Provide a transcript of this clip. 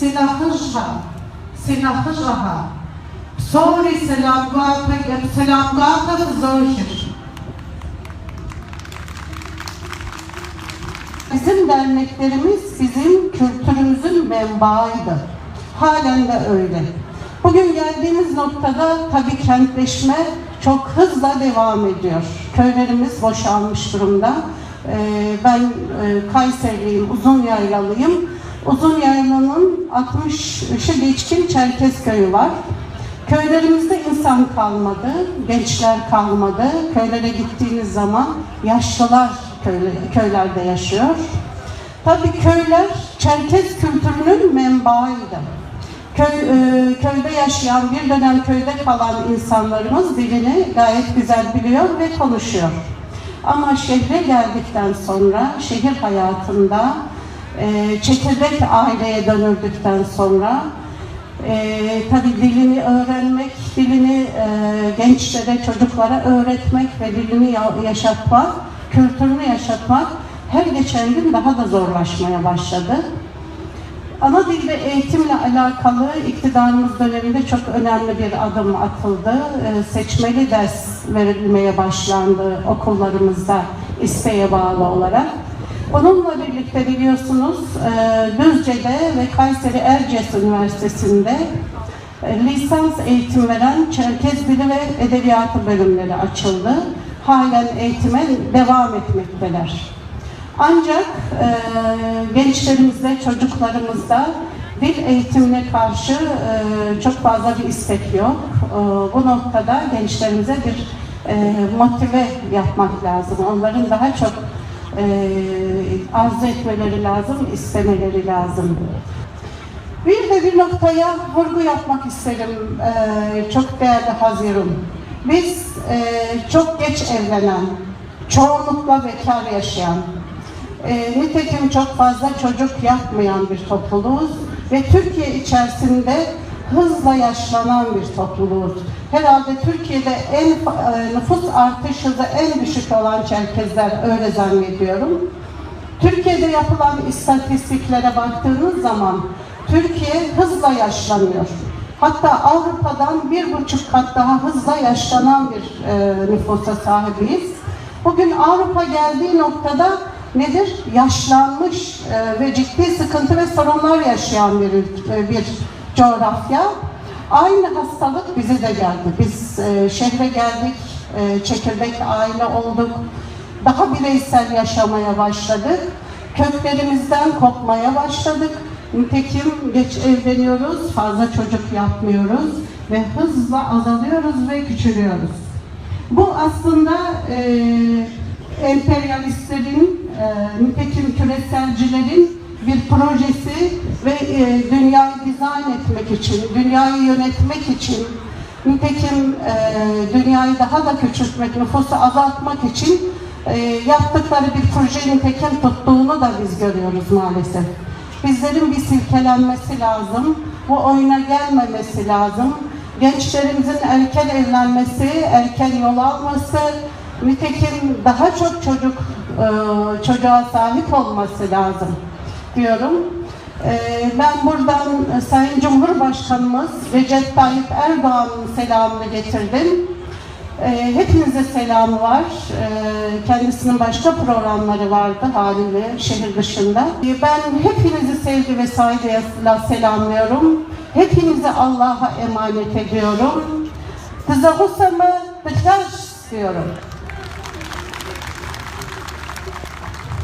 سناقشها سناقشها صوري سلامقاتك سلامقاتك زوجك Bizim derneklerimiz bizim kültürümüzün menbaıydı. Halen de öyle. Bugün geldiğimiz noktada tabii kentleşme çok hızla devam ediyor. Köylerimiz boşalmış durumda. Ee, ben e, Kayserliyim, Uzun Yaylalıyım. Uzun Yaylanın 60'ı geçkin Çerkez köyü var. Köylerimizde insan kalmadı, gençler kalmadı. Köylere gittiğiniz zaman yaşlılar köyle- köylerde yaşıyor. Tabii köyler Çerkez kültürünün menbaıydı. Köy, e, köyde yaşayan, bir dönem köyde kalan insanlarımız dilini gayet güzel biliyor ve konuşuyor. Ama şehre geldikten sonra, şehir hayatında, e, çekirdek aileye dönüldükten sonra ee, tabii dilini öğrenmek, dilini e, gençlere, çocuklara öğretmek ve dilini ya- yaşatmak, kültürünü yaşatmak her geçen gün daha da zorlaşmaya başladı. Ana dil ve eğitimle alakalı iktidarımız döneminde çok önemli bir adım atıldı. Ee, seçmeli ders verilmeye başlandı okullarımızda isteğe bağlı olarak. Bununla birlikte biliyorsunuz e, Düzce'de ve Kayseri Erciyes Üniversitesi'nde e, lisans eğitim veren Çerkez Dili ve Edebiyatı bölümleri açıldı. Halen eğitime devam etmekteler. Ancak e, gençlerimizde, çocuklarımızda dil eğitimine karşı e, çok fazla bir istek yok. E, bu noktada gençlerimize bir e, motive yapmak lazım. Onların daha çok e, arzu etmeleri lazım, istemeleri lazım. Bir de bir noktaya vurgu yapmak isterim e, çok değerli Hazirum. Biz e, çok geç evlenen, çoğunlukla bekar yaşayan, e, nitekim çok fazla çocuk yapmayan bir topluluğuz ve Türkiye içerisinde hızla yaşlanan bir topluluğuz. Herhalde Türkiye'de en e, nüfus artış hızı en düşük olan Çerkezler öyle zannediyorum. Türkiye'de yapılan istatistiklere baktığınız zaman Türkiye hızla yaşlanıyor. Hatta Avrupa'dan bir buçuk kat daha hızla yaşlanan bir e, nüfusa sahibiz. Bugün Avrupa geldiği noktada nedir? Yaşlanmış e, ve ciddi sıkıntı ve sorunlar yaşayan bir, e, bir coğrafya. Aynı hastalık bize de geldi. Biz e, şehre geldik, e, çekirdek aile olduk, daha bireysel yaşamaya başladık. Köklerimizden kopmaya başladık. Nitekim geç evleniyoruz, fazla çocuk yapmıyoruz ve hızla azalıyoruz ve küçülüyoruz. Bu aslında e, emperyalistlerin, e, nitekim küreselcilerin bir projesi ve e, dünyayı dizayn etmek için, dünyayı yönetmek için, nitekim e, dünyayı daha da küçültmek, nüfusu azaltmak için e, yaptıkları bir proje nitekim tuttuğunu da biz görüyoruz maalesef. Bizlerin bir silkelenmesi lazım, bu oyuna gelmemesi lazım. Gençlerimizin erken evlenmesi, erken yol alması, nitekim daha çok çocuk e, çocuğa sahip olması lazım diyorum. E, ben buradan Sayın Cumhurbaşkanımız Recep Tayyip Erdoğan'ın selamını getirdim. E, hepinize selamı var. E, kendisinin başka programları vardı haliyle şehir dışında. Ben hepinizi sevgi ve saygıyla selamlıyorum. Hepinizi Allah'a emanet ediyorum. Tızahusamı tıklaş diyorum.